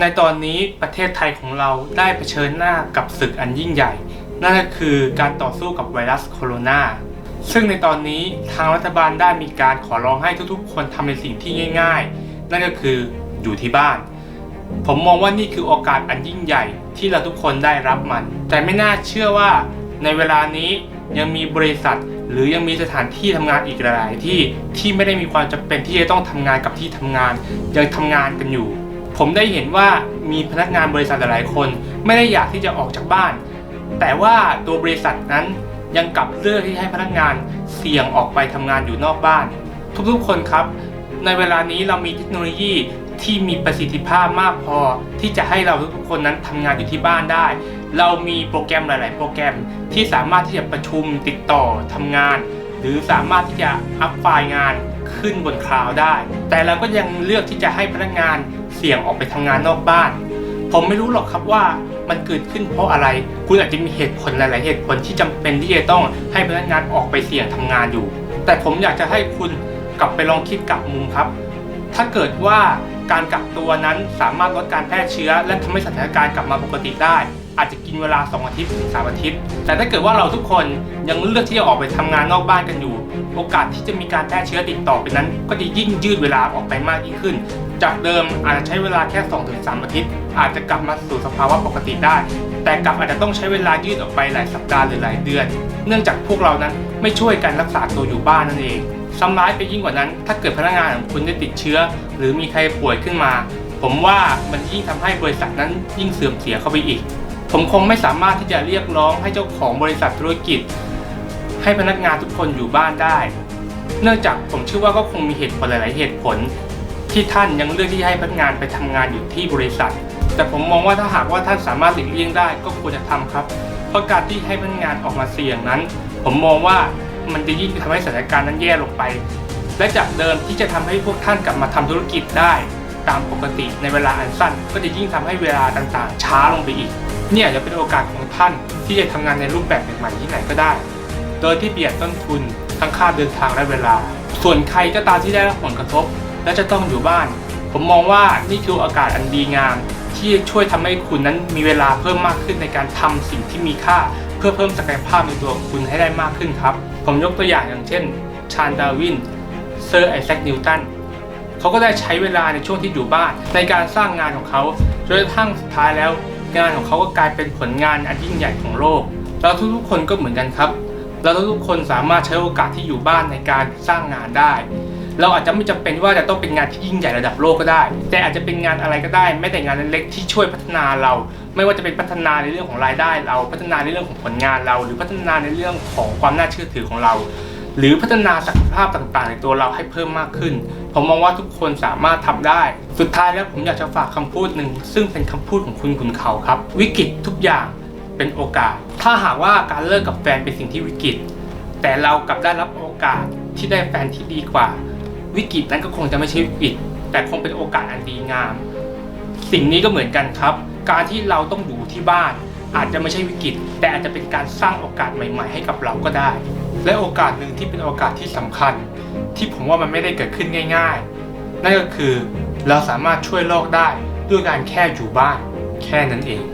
ในตอนนี้ประเทศไทยของเราได้เผชิญหน้ากับศึกอันยิ่งใหญ่ นั่นก็คือการต่อสู้กับไวรัสโคโรนาซึ่งในตอนนี้ทางรัฐบาลได้มีการขอร้องให้ทุกๆ คนทำในสิ่งที่ง่าย ๆ นั่นก็คืออยู่ที่บ้าน ผมมองว่านี่คือโอกาสอันยิ่งใหญ่ที่เราทุกคนได้รับมัน แต่ไม่น่าเชื่อว่าในเวลานี้ยังมีบริษัท หรือยังมีสถานที่ทำงานอีกหลายที่ที่ไม่ได้มีความจำเป็นที่จะต้องทำงานกับที่ทำงานยังทำงานกันอยู่ ผมได้เห็นว่ามีพนักงานบริษัทหลายคน ไม่ได้อยากที่จะออกจากบ้าน แต่ว่าตัวบริษัทนั้นยังกลับเลือกที่ให้พนักงานเสี่ยงออกไปทำงานอยู่นอกบ้าน ทุกๆคนครับ ในเวลานี้เรามีเทคโนโลยีที่มีประสิทธิภาพมากพอ ที่จะให้เราทุกๆคนนั้นทำงานอยู่ที่บ้านได้ เรามีโปรแกรมหลาย ๆ โปรแกรมที่สามารถที่จะประชุมติดต่อทำงาน หรือสามารถที่จะอัพไฟล์งานขึ้นบนคลาวด์ได้ แต่เราก็ยังเลือกที่จะให้พนักงาน เสี่ยงออกไปทำงานนอกบ้าน ผมไม่รู้หรอกครับว่ามันเกิดขึ้นเพราะอะไร คุณอาจจะมีเหตุผลหลาย ๆ เหตุผลที่จำเป็นที่จะต้องให้พนักงานออกไปเสี่ยงทำงานอยู่ แต่ผมอยากจะให้คุณกลับไปลองคิดกลับมุมครับ ถ้าเกิดว่าการกักตัวนั้นสามารถลดการแพร่เชื้อ และทำให้สถานการณ์กลับมาปกติได้ อาจจะกินเวลา 2 อาทิตย์ถึง3อาทิตย์ แต่ถ้าเกิดว่าเราทุกคนยังเลือกที่จะออกไปทำงานนอกบ้านกันอยู่ โอกาสที่จะมีการแพร่เชื้อติดต่อไปนั้น ก็จะยิ่งยืดเวลาออกไปมากยิ่งขึ้น จากเดิมอาจจะใช้เวลาแค่2-3อาทิตย์ อาจจะกลับมาสู่สภาวะปกติได้ แต่กลับอาจจะต้องใช้เวลายืดออกไปหลายสัปดาห์หรือหลายเดือน เนื่องจากพวกเรานั้นไม่ช่วยกันรักษาตัวอยู่บ้านนั่นเองซ้ำร้ายไปยิ่งกว่านั้น ถ้าเกิดพนักงานของคุณได้ติดเชื้อ หรือมีใครป่วยขึ้นมา ผมว่ามันยิ่งทำให้บริษัทนั้นยิ่งเสื่อมเสียเข้าไปอีก ผมคงไม่สามารถที่จะเรียกร้องให้เจ้าของบริษัทธุรกิจ ให้พนักงานทุกคนอยู่บ้านได้ เนื่องจากผมเชื่อว่าก็คงมีเหตุผลหลาย ๆ เหตุผล ที่ท่านยังเลือกที่จะให้พนักงานไปทำงานอยู่ที่บริษัท แต่ผมมองว่าถ้าหากว่าท่านสามารถหลีกเลี่ยงได้ ก็ควรจะทำครับ เพราะการที่ให้พนักงานออกมาเสี่ยงนั้น ผมมองว่ามันจะยิ่งทำให้สถานการณ์นั้นแย่ลงไป และจากเดิมที่จะทำให้พวกท่านกลับมาทำธุรกิจได้ ตามปกติในเวลาอันสั้น ก็จะยิ่งทำให้เวลาต่าง ๆ ช้าลงไปอีก เนี่ยจะเป็นโอกาสของท่านที่จะทำงานในรูปแบบใหม่ๆที่ไหนก็ได้ โดยที่เบียดต้นทุนทั้งค่าเดินทางและเวลา ส่วนใครก็ตามที่ได้รับผลกระทบ และจะต้องอยู่บ้าน ผมมองว่านี่คือโอกาสอันดีงาม ที่ช่วยทำให้คุณนั้นมีเวลาเพิ่มมากขึ้นในการทำสิ่งที่มีค่า เพื่อเพิ่มศักยภาพในตัวคุณให้ได้มากขึ้นครับ ผมยกตัวอย่างอย่างเช่น ชาญดาร์วิน เซอร์ไอแซคนิวตันเขาก็ได้ใช้เวลาในช่วงที่อยู่บ้าน ในการสร้างงานของเขาจนกระทั่งสุดท้ายแล้ว งานของเขาก็กลายเป็นผลงานอันยิ่งใหญ่ของโลกแล้วทุกๆคนก็เหมือนกันครับแล้วทุกๆคนสามารถใช้โอกาสที่อยู่บ้านในการสร้างงานได้ เราอาจจะไม่จำเป็นว่าจะต้องเป็นงานที่ยิ่งใหญ่ระดับโลกก็ได้ แต่อาจจะเป็นงานอะไรก็ได้ ไม่แต่งานเล็กๆที่ช่วยพัฒนาเรา ไม่ว่าจะเป็นพัฒนาในเรื่องของรายได้ เราพัฒนาในเรื่องของผลงานเรา หรือพัฒนาในเรื่องของความน่าเชื่อถือของเรา หรือพัฒนาศักยภาพต่างๆ ในตัวเราให้เพิ่มมากขึ้น ผมมองว่าทุกคนสามารถทำได้ สุดท้ายแล้วผมอยากจะฝากคำพูดหนึ่ง ซึ่งเป็นคำพูดของคุณขุนเขาครับ วิกฤตทุกอย่างเป็นโอกาส ถ้าหากว่าการเลิกกับแฟนเป็นสิ่งที่วิกฤต แต่เรากลับได้รับโอกาสที่ได้แฟนที่ดีกว่า วิกฤตนั้นก็คงจะไม่ใช่วิกฤต แต่คงเป็นโอกาสอันดีงาม สิ่งนี้ก็เหมือนกันครับ การที่เราต้องอยู่ที่บ้านอาจจะไม่ใช่วิกฤต แต่อาจจะเป็นการสร้างโอกาสใหม่ ๆ ให้กับเราก็ได้ และโอกาสหนึ่งที่เป็นโอกาสที่สำคัญ ที่ผมว่ามันไม่ได้เกิดขึ้นง่าย ๆ นั่นก็คือเราสามารถช่วยโลกได้ด้วยการแค่อยู่บ้านแค่นั้นเอง